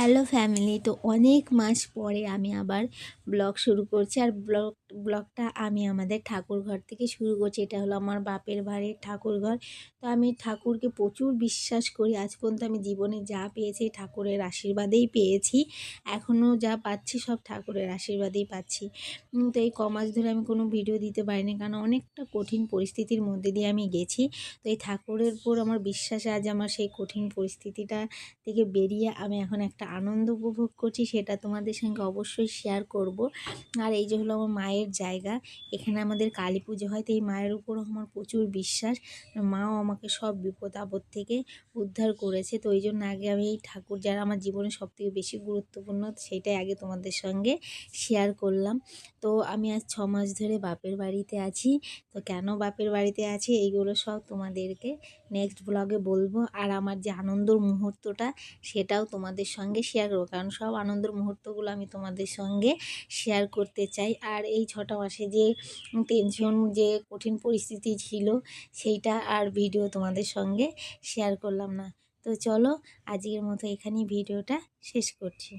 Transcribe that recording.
Hello family তো অনেক মাস পরে আমি আবার ব্লগ শুরু করছি। আর ব্লগ ব্লগটা আমি আমাদের ঠাকুর ঘর থেকে শুরু করছি। এটা হলো আমার বাপের বাড়ির ঠাকুর ঘর তো আমি ঠাকুরকে প্রচুর বিশ্বাস করি। আজ পর্যন্ত আমি জীবনে যা পেয়েছি ঠাকুরের আশীর্বাদেই পেয়েছি। এখনও যা পাচ্ছি সব ঠাকুরের আশীর্বাদেই পাচ্ছি। তো এই কমাস ধরে আমি কোনো ভিডিও দিতে পারিনি কারণ অনেকটা কঠিন পরিস্থিতির মধ্যে দিয়ে আমি গেছি। তো এই ঠাকুরের উপর আমার বিশ্বাসে আজ আমার সেই কঠিন পরিস্থিতিটা থেকে বেরিয়ে আমি এখন একটা আনন্দ উপভোগ করছি। সেটা তোমাদের সঙ্গে অবশ্যই শেয়ার করব। আর এই যে হলো আমার মায়ের জায়গা। এখানে আমাদের কালী পুজো হয়, তো এই মায়ের উপরও আমার প্রচুর বিশ্বাস। মাও আমাকে সব বিপদ আপদ থেকে উদ্ধার করেছে, তো ওই জন্য আগে আমি এই ঠাকুর যারা আমার জীবনে সবথেকে বেশি গুরুত্বপূর্ণ সেটাই আগে তোমাদের সঙ্গে শেয়ার করলাম। তো আমি আজ ছ মাস ধরে বাপের বাড়িতে আছি, তো কেন বাপের বাড়িতে আছি এইগুলো সব তোমাদেরকে নেক্সট ব্লগে বলব। আর আমার যে আনন্দর মুহূর্তটা, সেটাও তোমাদের সঙ্গে শেয়ার করব, কারণ সব আনন্দের মুহূর্তগুলো আমি তোমাদের সঙ্গে শেয়ার করতে চাই। আর এই ছটা মাসে যে টেনশন যে কঠিন পরিস্থিতি ছিল, সেইটা আর ভিডিও তোমাদের সঙ্গে শেয়ার করলাম না। তো চলো, আজকের মতো এখানেই ভিডিওটা শেষ করছি।